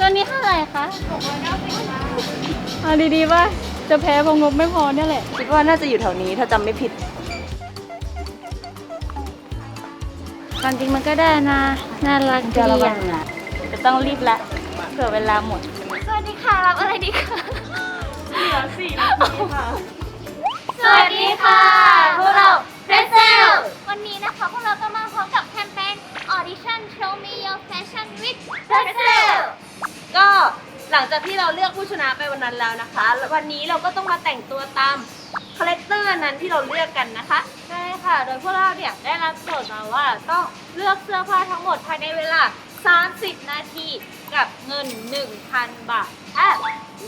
ตัวนี้เท่าไหร่คะเอาดีๆว่าจะแพ้เพราะงบไม่พอเนี่ยแหละ คิดว่าน่าจะอยู่แถวนี้ถ้าจำไม่ผิดความจริงมันก็ได้นะ น่ารักดีอะจะต้องรีบละเผื่อเวลาหมด สวัสดีค่ะ รับอะไรดีคะเหลือสี่นาทีค่ะ สวัสดีค่ะ พวกเราเพรสเซลวันนี้นะคะพวกเราก็มาพร้อมกับแคมเปญ Audition Show Me Your Fashion with Pretzel ก็หลังจากที่เราเลือกผู้ชนะไปวันนั้นแล้วนะคะแล้ววันนี้เราก็ต้องมาแต่งตัวตามคาแรคเตอร์นั้นที่เราเลือกกันนะคะ ใช่ค่ะ โดยพวกเราเนี่ยได้รับโจทย์มาว่าต้องเลือกเสื้อผ้าทั้งหมดภายในเวลา 30 นาทีกับเงิน 1,000 บาทอะ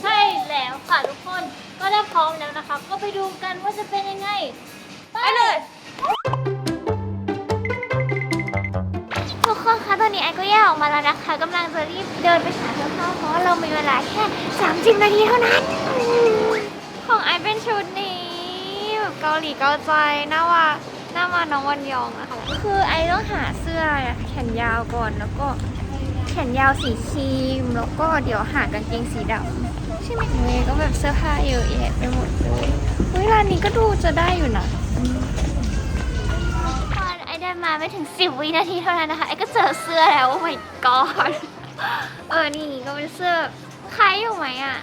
ใช่แล้วค่ะทุกคน ก็ได้พร้อมแล้วนะคะ ก็ไปดูกันว่าจะเป็นยังไง ไปเลย ตอนนี้ไอก็แยกออกมาแล้วนะคะกำลังจะรีบเดินไปหาเสื้อผ้าเพราะเรามีเวลาแค่30นาทีเท่านั้น ของไอเป็นชุดนี้แบบเกาหลีเกาใจน่าว่าน่ามาน้องวันยองอะค่ะคือไอต้องหาเสื้อแขนยาวก่อนแล้วก็แขนยาวสีครีม แล้วก็เดี๋ยวหากางเกงสีดำใช่ไหมเวยก็แบบเสื้อผ้าเยอะแยะไปหมดเลยเฮ้ยร้านี้ก็ดูจะได้อยู่นะ มาไม่ถึง 10 วินาทีเท่านั้นนะคะไอ้ก็เจอเสื้อแล้ว โอ้ my god เออ นี่ก็เป็นเสื้อคล้ายอยู่ไหมอะ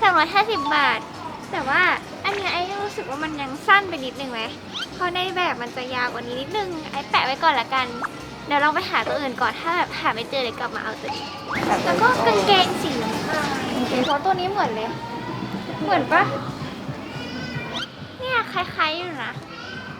สามร้อยห้าสิบบาท แต่ว่าอันนี้ไอ้รู้สึกว่ามันยังสั้นไปนิดนึงไหมเพราะในแบบมันจะยาวกว่านี้นิดนึง ไอ้แปะไว้ก่อนละกัน เดี๋ยวลองไปหาตัวอื่นก่อนถ้าแบบหาไม่เจอเดี๋ยวกลับมาเอาตัวนี้แล้วก็กางเกงสีน้ำตาลเพราะตัวนี้เหมือนเลย เหมือนปะเนี่ยคล้ายๆอยู่นะ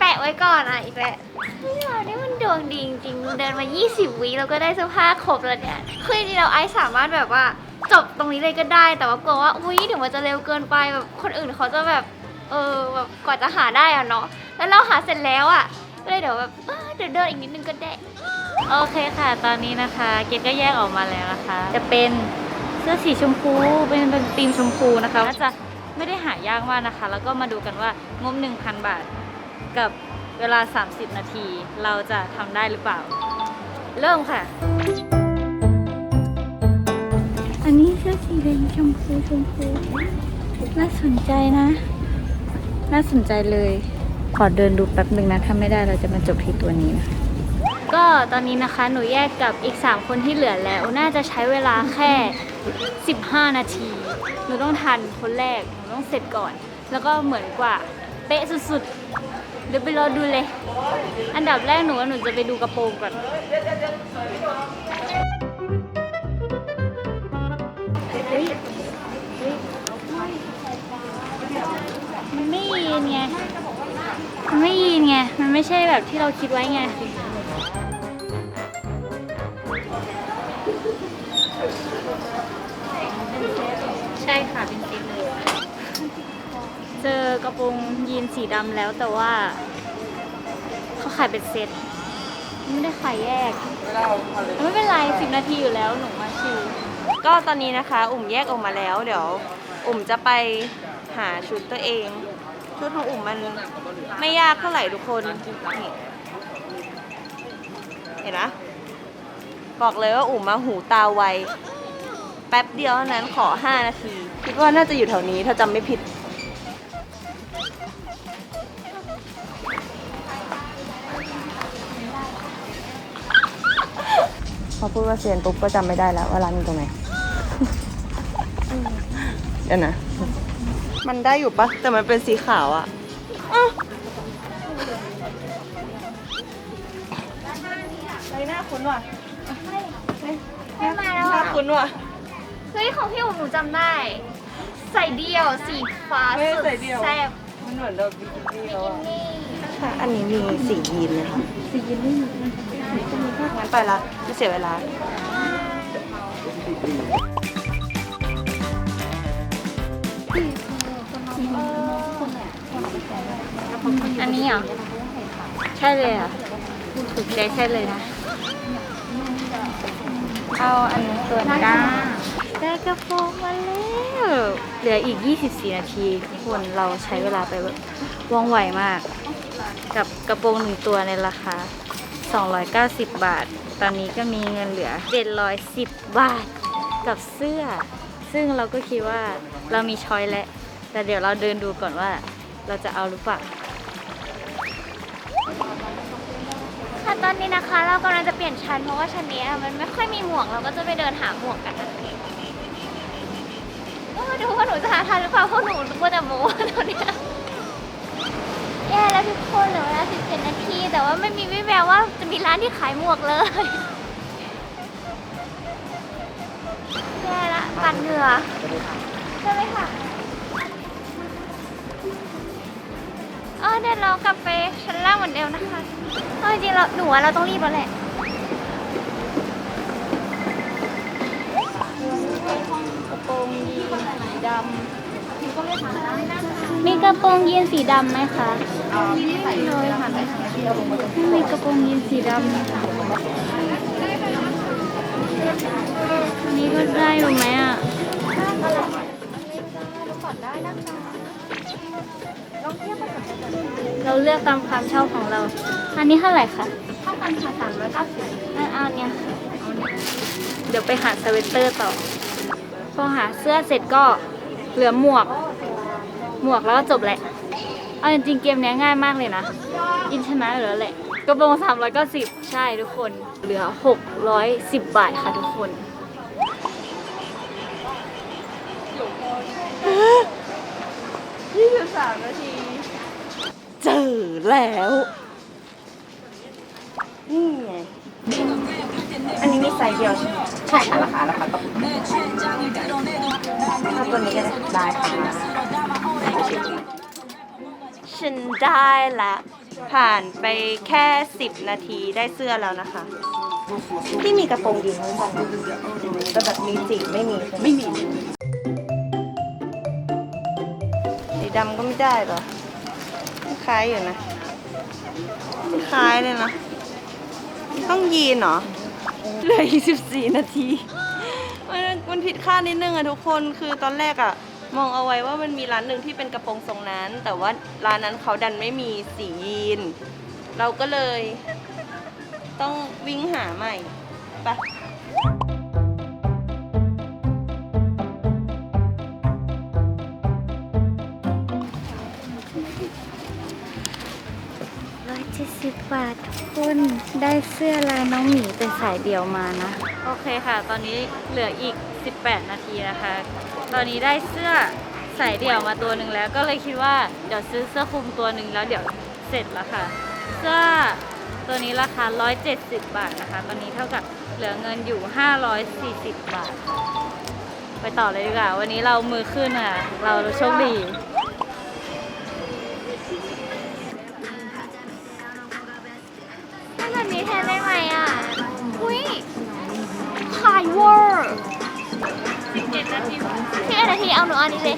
แปะไว้ก่อนอะอีกแล้วเฮ้ยเรานี่มันดวงดีจริงๆ เดินมา 20 วิเราก็ได้เสื้อผ้าครบแล้วเนี่ย คือจริงๆเราไอซ์สามารถแบบว่าจบตรงนี้เลยก็ได้ แต่ว่ากลัวว่า อุ้ยเดี๋ยวมันจะเร็วเกินไปแบบคนอื่นเขาจะแบบ เออแบบกว่าจะหาได้อะเนาะ แล้วเราหาเสร็จแล้วอะ ก็เลยเดี๋ยวแบบเออเดี๋ยวเดินอีกนิดนึงก็ได้ โอเคค่ะ ตอนนี้นะคะ เกดก็แยกออกมาแล้วนะคะ จะเป็นเสื้อสีชมพู เป็นเป็นธีมชมพูนะคะน่าจะไม่ได้หายากมากนะคะ แล้วก็มาดูกันว่างบ1,000 บาท กับเวลา 30 นาที เราจะทำได้หรือเปล่า เริ่มค่ะ อันนี้เสื้อสีแดงชมพูชมพูน่าสนใจนะ น่าสนใจเลย ขอเดินดูแป๊บหนึ่งนะ ถ้าไม่ได้เราจะมาจบที่ตัวนี้นะก็ตอนนี้นะคะหนูแยกกับอีก 3 คนที่เหลือแล้ว น่าจะใช้เวลาแค่ 15 นาที หนูต้องทันคนแรก หนูต้องเสร็จก่อน แล้วก็เหมือนกว่า เป๊ะสุดๆ เดี๋ยวไปรอดูเลย อันดับแรกหนูว่าหนูจะไปดูกระโปรงก่อนมันไม่ยีนไง มันไม่ยีนไง มันไม่ใช่แบบที่เราคิดไว้ไง ใช่ค่ะเป็นเซตเลย เจอกระโปรงยีนสีดำแล้วแต่ว่า เขาขายเป็นเซ็ตไม่ได้ขายแยก ไม่เป็นไรสิบนาทีอยู่แล้วหนูมาชิวก็ตอนนี้นะคะ อุ่มแยกออกมาแล้ว เดี๋ยว อุ่มจะไปหาชุดตัวเอง ชุดของอุ่มมันไม่ยากเท่าไหร่ทุกคนนี่เห็นนะบอกเลยว่าอุ่มมาหูตาไว แป๊บเดียวเท่านั้นขอ 5 นาที คิดว่าน่าจะอยู่แถวนี้ถ้าจำไม่ผิด อพูดว่าเซียนปุ๊บก็จำไม่ได้แล้วว่าร้านอยู่ตรงไหน เดี๋ยวนะ มันได้อยู่ปะแต่มันเป็นสีขาวอะอ๊ะอะไรหน้าคุ้นว่ะไม่มาแล้วหน้าอะคุ้นว่ะเฮ้ยของพี่อุ๋มหนูจำได้ ใส่เดี่ยวสีฟ้าไม่ได้สุดใส่เดี่ยวแซ่บมันเหมือนเราบิกินี่แล้วอะนี่ค่ะอันนี้มีสียีนเลยค่ะสียีนไม่มี งั้นไปละไม่เสียเวลา อันนี้เหรอ ใช่เลยอะถูกใจใช่เลยนะ เอาอันนี้ส่วนก้าได้กระโปรงมาแล้วเหลืออีก 24 นาทีทุกคนเราใช้เวลาไปว่องไวมาก กับกระโปรงหนึ่งตัวในราคา 290 บาท ตอนนี้ก็มีเงินเหลือ 710 บาทกับเสื้อ ซึ่งเราก็คิดว่าเรามีช้อยแล้ว แต่เดี๋ยวเราเดินดูก่อนว่าเราจะเอาหรือเปล่า ค่ะตอนนี้นะคะ เรากำลังจะเปลี่ยนชั้นเพราะว่าชั้นนี้มันไม่ค่อยมีหมวกเราก็จะไปเดินหาหมวกกันโองก็มาดูว่าหนูจะหาทันหรือเปล่าเพราะหนูมัวแต่โม้ตอนเนี้ย แย่แล้วทุกคนเหลือเวลา17นาที แต่ว่าไม่มีวิแววว่าจะมีร้านที่ขายหมวกเลย แย่ละปั่นเหงื่อใช่ไหมค่ะเออเดี๋ยวเรากลับไปชั้นล่างเหมือนเดิมนะคะเออจริงๆเราหนูว่าเราต้องรีบแล้วแหละกระโปรงยีนสีดำมีกระโปรงยีนสีดำไหมคะ ไม่เลยค่ะไม่มีกระโปรงยีนสีดำอันนี้ก็ได้อยู่ไหมอะเราเลือกตามความชอบของเรา อันนี้เท่าไหร่คะเท่ากันค่ะสามร้อยเก้าสิบอันเอาเนี่ยเอาเนี่ยเดี๋ยวไปหาสเวตเตอร์ต่อ พอหาเสื้อเสร็จก็เหลือหมวก หมวกแล้วก็จบแหละ เอาจริงๆเกมเนี้ยง่ายมากเลยนะ อินชนะเหลือแหละกระโปรง390 ใช่ทุกคน เหลือ 610 บาทค่ะทุกคน23นาที เจอแล้วนี่ไงอันนี้มีไซส์เดียวใช่ไหมใช่ค่ะราคาราคาก็ถ้าตัวนี้ก็ได้ค่ะ ฉันได้ละ ผ่านไปแค่ 10 นาทีได้เสื้อแล้วนะคะ ที่มีกระโปรงยีนส์บ้างแต่แบบมีจีบไม่มีไม่มีสีดำก็ไม่ได้เหรอคล้ายอยู่นะคล้ายเลยนะ ต้องยีนเหรอเหลืออีก14นาที มันมันผิดคาดนิดนึงอะทุกคนคือตอนแรกอะ มองเอาไว้ว่ามันมีร้านหนึ่งที่เป็นกระโปรงทรงนั้น แต่ว่าร้านนั้นเขาดันไม่มีสียีน เราก็เลย ต้องวิ่งหาใหม่ไปะ170บาททุกคนได้เสื้อลายน้องหมีเป็นสายเดี่ยวมานะ โอเคค่ะ ตอนนี้เหลืออีก 18 นาทีนะคะ ตอนนี้ได้เสื้อสายเดี่ยวมาตัวหนึ่งแล้ว ก็เลยคิดว่าเดี๋ยวซื้อเสื้อคลุมตัวหนึ่งแล้วเดี๋ยวเสร็จแล้วค่ะ เสื้อตัวนี้ราคา 170 บาทนะคะ ตอนนี้เท่ากับเหลือเงินอยู่ 540 บาท ไปต่อเลยดีกว่า วันนี้เรามือขึ้นอะ เราโชคดี ที11นาทีเอาหนูอันนี้เลย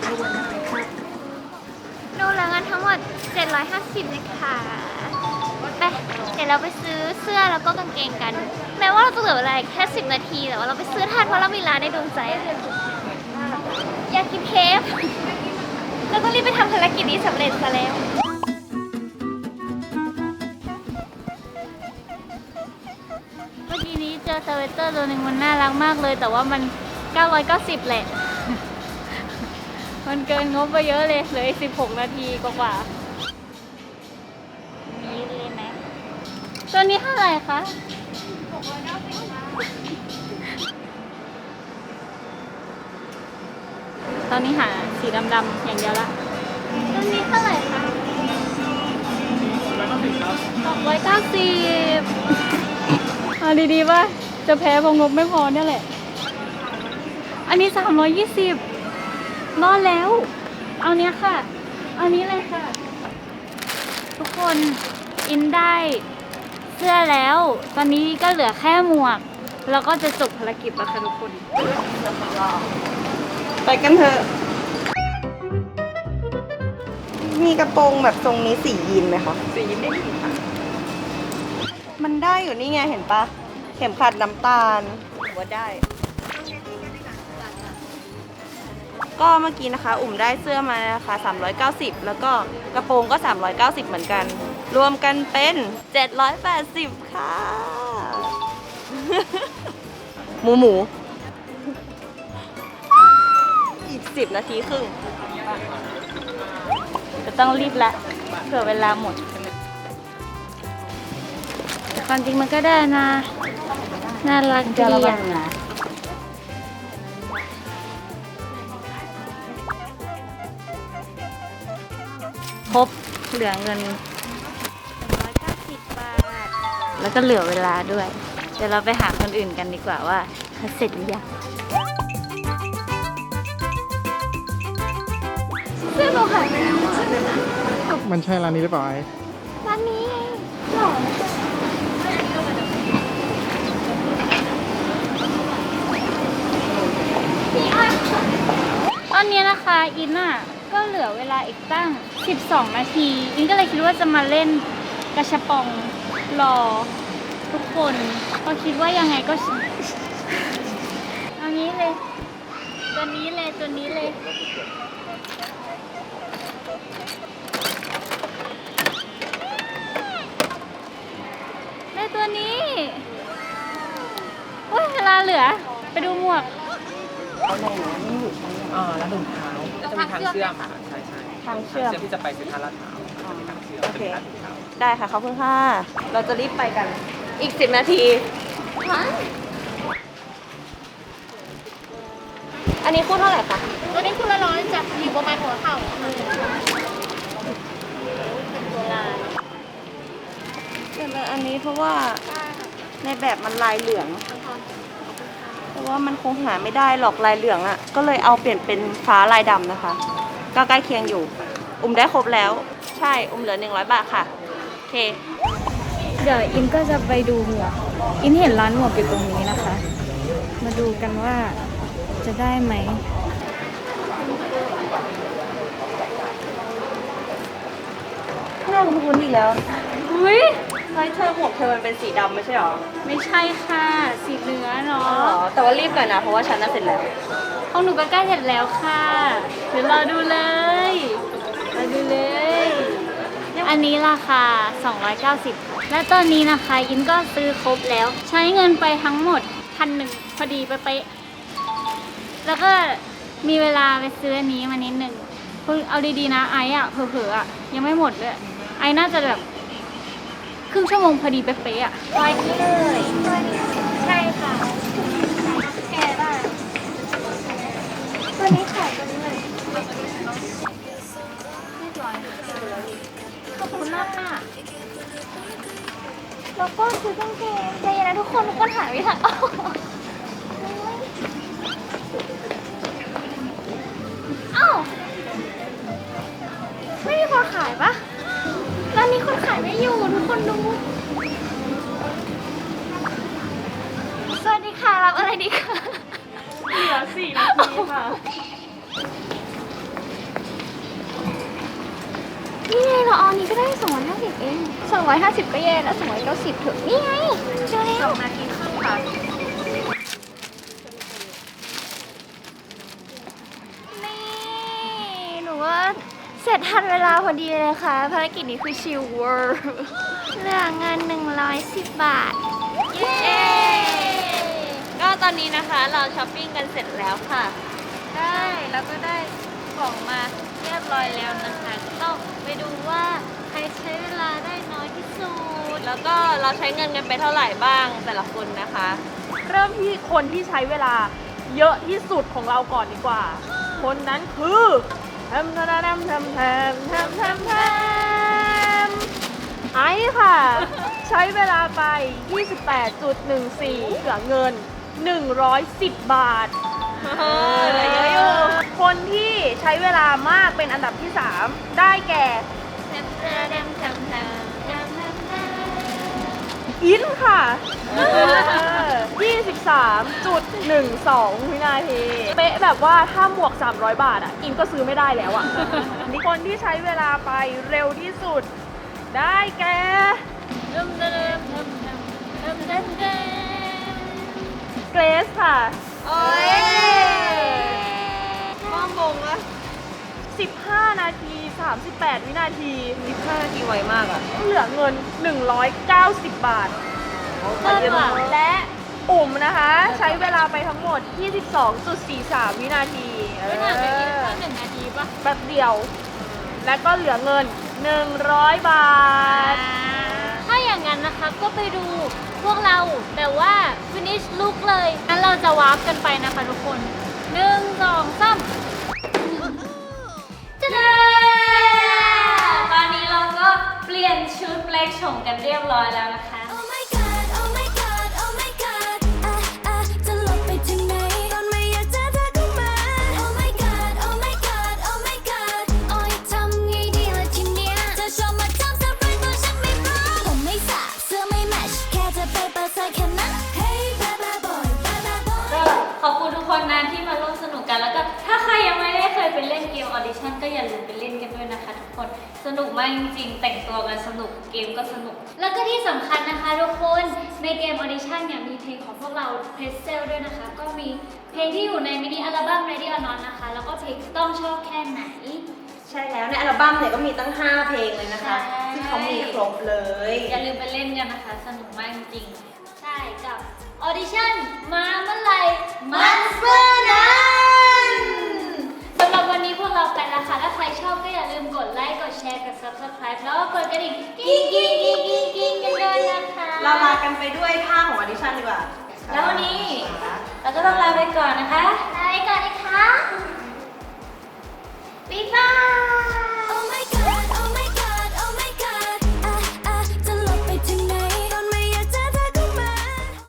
หนูเหลือเงินทั้งหมด 750นะคะไปเดี๋ยวเราไปซื้อเสื้อแล้วก็กางเกงกัน แม้ว่าเราจะเหลือเวลาแค่ 10 นาที แต่ว่าเราไปซื้อทันเพราะเรามีร้านในดวงใจ อยากกินเคฟแล้วก็รีบไปทำภารกิจนี้สำเร็จซะแล้วเมื่อกี้นี้เจอเสเวเตอร์ตัวหนึ่งมันน่ารักมากเลย แต่ว่ามัน 990แหละ มันเกินงบไปเยอะเลยเหลืออีก16 นาทีกว่าๆมีเลยไหมตัวนี้เท่าไหร่คะตอนนี้หาสีดำๆอย่างเดียวละตัวนี้เท่าไหร่คะ690 เอาดีๆว่าจะแพ้เพราะงบไม่พอเนี่ยแหละ อันนี้ 320รอดแล้ว เอาเนี้ยค่ะ เอานี้เลยค่ะ ทุกคนอินได้เสื้อแล้ว ตอนนี้ก็เหลือแค่หมวก แล้วก็จะจบภารกิจแล้วค่ะทุกคน ไปกันเถอะ มีกระโปรงแบบทรงนี้สียีนไหมคะ สีไม่มีค่ะ มันได้อยู่นี่ไงเห็นปะ เข็มขัดน้ำตาลถือว่าได้ ก็เมื่อกี้นะคะ อุ่มได้เสื้อมานะคะ 390 แล้วก็กระโปรงก็ 390 เหมือนกัน รวมกันเป็น 780 ค่ะ หมูหมู10 นาทีครึ่ง จะต้องรีบละเผื่อเวลาหมดความจริงมันก็ได้นะ น่ารักดีอะ ครบเหลือเงิน 190 บาท แล้วก็เหลือเวลาด้วย เดี๋ยวเราไปหาคนอื่นกันดีกว่าว่าเขาเสร็จหรือยังเสื้อหนูหายไปแล้วอะมันใช่ร้านนี้หรือเปล่าไอ้ร้านนี้ไงหรอพี่อ้อยตอนนี้นะคะอินอะ ก็เหลือเวลาอีกตั้ง 12 นาทีอินก็เลยคิดว่าจะมาเล่นกระชับปองรอทุกคนเพราะคิดว่ายังไงก็เอานี้เลย ตัวนี้เลยตัวนี้เลยได้ตัวนี้โอ้ยเวลาเหลือ ไปดูหมวกอ่าแล้วถุงเท้า จะมีทางเชื่อมค่ะใช่ใช่ทางเชื่อมเชื่อม ที่จะไปเซ็นทรัลลาดพร้าวจะมีทางเชื่อมโอจะเคมีทางถุงเท้าได้ค่ะขอบคุณค่ะ เราจะรีบไปกันอีก10นาที อันนี้คู่เท่าไหร่คะตัวนี้คุณละร้อยจับอยู่ประมาณหัวเข่าค่ะแต่ละอันนี้เพราะว่าในแบบมันลายเหลือง เพราะว่ามันคงหาไม่ได้หรอกลายเหลืองอะ่ะ ก็เลยเอาเปลี่ยนเป็นฟ้าลายดำนะคะ ก็ใกล้เคียงอยู่ อุ้มได้ครบแล้ว ใช่ อุ้มเหลือ 100 บาทค่ะ โอเค เดี๋ยวอินก็จะไปดูหมวก อินเห็นร้านหมวกอยู่ตรงนี้นะคะ มาดูกันว่าจะได้ไหมหน้าคุ้นๆอีกแล้ว อุ้ย เฮ้ยเธอหมวกเธอมันเป็นสีดำไม่ใช่หรอไม่ใช่ค่ะ สีเนื้อเนาอ๋อะแต่ว่ารีบหน่อยนะ เพราะว่าฉันน่ะเสร็จแล้ว ของหนูก็ใกล้เสร็จแล้วค่ะเดี๋ยวรอดูเลยรอดูเลย อันนี้ราคา 290ค่ะและตอนนี้นะคะอินก็ซื้อครบแล้ว ใช้เงินไปทั้งหมดพันหนึ่งพอดีไปเป๊ะๆแล้วก็มีเวลาไปซื้ออันนี้มานิดหนึ่งคือเอาดีๆนะไอซ์อะเผลอๆอะยังไม่หมดเลยไอซ์น่าจะแบบค รึ่งชั่วโมงพอดีเป๊ะๆอะร้อยนี้เลยใช่ค่ะแกได้ตัวนี้ขายตัวนี้เลยขอบคุณมากค่ะแล้วก็ซื้อกางเกงใจเย็นนะทุกคนทุกคนหายไม่ทันออก คนดู สวัสดีค่ะ รับอะไรดีคะเหลือสี่นาทีค่ะ นี่ไงเราเอาอันนี้ก็ได้สองร้อยห้าสิบเองสองร้อยห้าสิบก็แย่แล้วสองร้อยเก้าสิบเถอะนี่ไงเจอแล้วสองนาทีครึ่งค่ะ นี่ หนูว่า เสร็จทันเวลาพอดีเลยค่ะ ภารกิจนี้คือชิลเวอร์เหลือเงิน 110 บาท เย้ก็ตอนนี้นะคะเราช้อปปิ้งกันเสร็จแล้วค่ะ ได้แล้วก็ได้ของมาเรียบร้อยแล้วนะคะก็ต้องไปดูว่าใครใช้เวลาได้น้อยที่สุด แล้วก็เราใช้เงินกันไปเท่าไหร่บ้างแต่ละคนนะคะ เริ่มที่คนที่ใช้เวลาเยอะที่สุดของเราก่อนดีกว่า คนนั้นคือ แทำทำทำทำทำทำทำไอ้ค่ะ ใช้เวลาไป 28.14เหลือเงิน 110 บาทเหลือเยอะอยู่คนที่ใช้เวลามากเป็นอันดับที่ 3 ได้แก่ อินค่ะ23.12 วินาที เป๊ะแบบว่าถ้าหมวก 300 บาทอะ อินก็ซื้อไม่ได้แล้วอะ คนที่ใช้เวลาไปเร็วที่สุด ได้แก่เติมเติมเติมเติมเติมเติมเกรซค่ะ โอ้ย 15 นาที 38 วินาที 15นาทีไวมากอะเหลือเงิน 190 บาท เพิ่มอะและอุ่มนะคะ ใช้เวลาไปทั้งหมด 22.43 วินาทีไม่นานเลยนี่แค่หนึ่งนาทีป่ะแป๊บเดียว และก็เหลือเงิน 100 บาท ถ้าอย่างนั้นนะคะก็ไปดูพวกเราแต่ว่า finish look เลยงั้นเราจะวาร์ปกันไปนะคะทุกคน 1 2 3 เปลี่ยนชุดเปลกชมกันเรียบร้อยแล้วนะคะ ก็อย่าลืมไปเล่นกันด้วยนะคะ ทุกคนสนุกมากจริงๆ แต่งตัวกันสนุกเกมก็สนุก แล้วก็ที่สำคัญนะคะทุกคนในเกมออดิชั่นเนี่ยมีเพลงของพวกเราเพรสเซลด้วยนะคะ ก็มีเพลงที่อยู่ในมินิอัลบั้ม Ready or Not นะคะ แล้วก็เพลงต้องชอบแค่ไหน ใช่แล้วในอัลบั้มเนี่ยก็มีตั้ง 5 เพลงเลยนะคะ ใช่ ที่เขามีครบเลย อย่าลืมไปเล่นกันนะคะ สนุกมากจริงๆใช่กับออดิชั่นม กดกระดิ่งกิ๊งกิ๊งกิ๊งกิ๊งกิ้งกันเลยนะคะ เราลากันไปด้วยท่าของอดิชั่นดีกว่าแล้ววันนี้ เราก็ต้องลาไปก่อนนะคะ ลาไปก่อนนะคะบ๊ายบาย